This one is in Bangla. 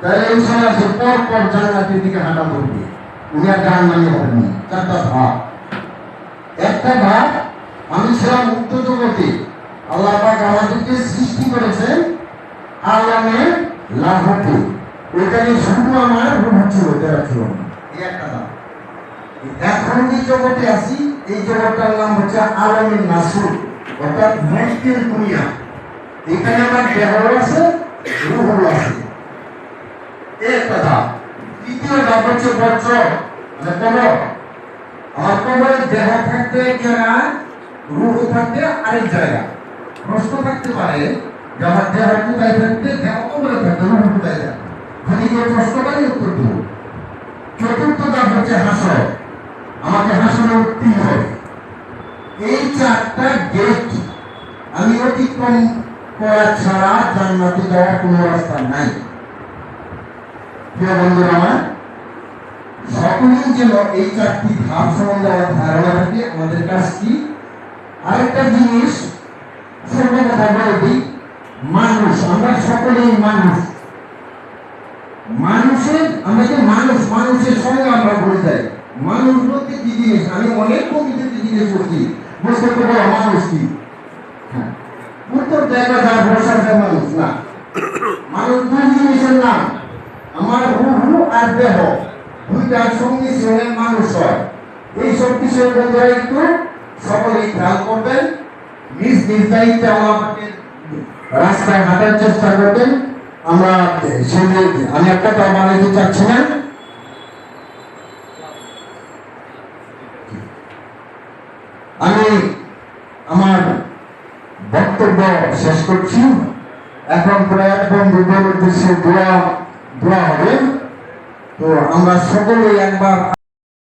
তাহলে এই সময় সে পর পর জান্নাতের দিকে হাঁটা করবে। উনি আর গান মানে হবেনি চারটা ভাব একটা ভাব আমি ছিলাম মুক্ত জগতে আল্লাহ পাক আমাদেরকে সৃষ্টি করেছেন আলামে লাভতে ওইখানে শুধু আমার রূপ ছিল দেওয়া ছিল না। এই একটা ভাব এখন যে জগতে আছি, এই জগৎটার নাম হচ্ছে আলমের নাসুর, অর্থাৎ মস্তির দুনিয়া। এখানে আমার দেহ আছে এই একটা ধাপ তৃতীয় ধাপ হচ্ছে বজ্র মানে কবর আমার কবরে দেহ এক জায়গায় রূহ থাকতে আরেক জায়গা। প্রশ্ন থাকতে পারে যে আমার দেহ কোথায় থাকতে দেহ কবরে থাকতে রূহ কোথায় থাকতে যদি কেউ প্রশ্ন করে উত্তর দেবো চতুর্থ ধাপ হচ্ছে হাসর আমাকে হাসনে উঠতেই হবে। এই চারটা গেট আমি অতিক্রম করা ছাড়া জান্নাতে যাওয়ার কোনো রাস্তা নাই। প্রিয় বন্ধুরা সকলেই যেন এই চারটি ধাপ সম্বন্ধে আমার ধারণা থাকে, আমাদের কাজ কি? আরেকটা জিনিস ছোট কথা বলে দিই, মানুষ, আমরা সকলেই মানুষ। মানুষের, আমরা যে মানুষ, মানুষের সঙ্গে আমরা বলে যাই। মানুষ বলতে কি জিনিস? আমি অনেক কবিতাতে জিজ্ঞেস করছি বুঝতে পারব মানুষ কি? হ্যাঁ। উত্তর দেখা যায় ভরসা মানুষ, না। মানুষ দুই জিনিসের নাম আমার হু হু আর দেহ দুইটার সংমিশ্রণে মানুষ হয়। এই সব বিষয়ে বন্ধুরা একটু, সকলেই খেয়াল করবেন। নিজ নিজ দায়িত্বে আমাকে রাস্তায় হাঁটার চেষ্টা করবেন। আমরা সেদিন আমি একটা কথা বানাইতে চাচ্ছি না। আমি আমার বক্তব্য শেষ করছি। এখন প্রায় বন্ধুদের উদ্দেশ্যে দোয়া দোয়া হবে। তো আমরা সকলেই একবার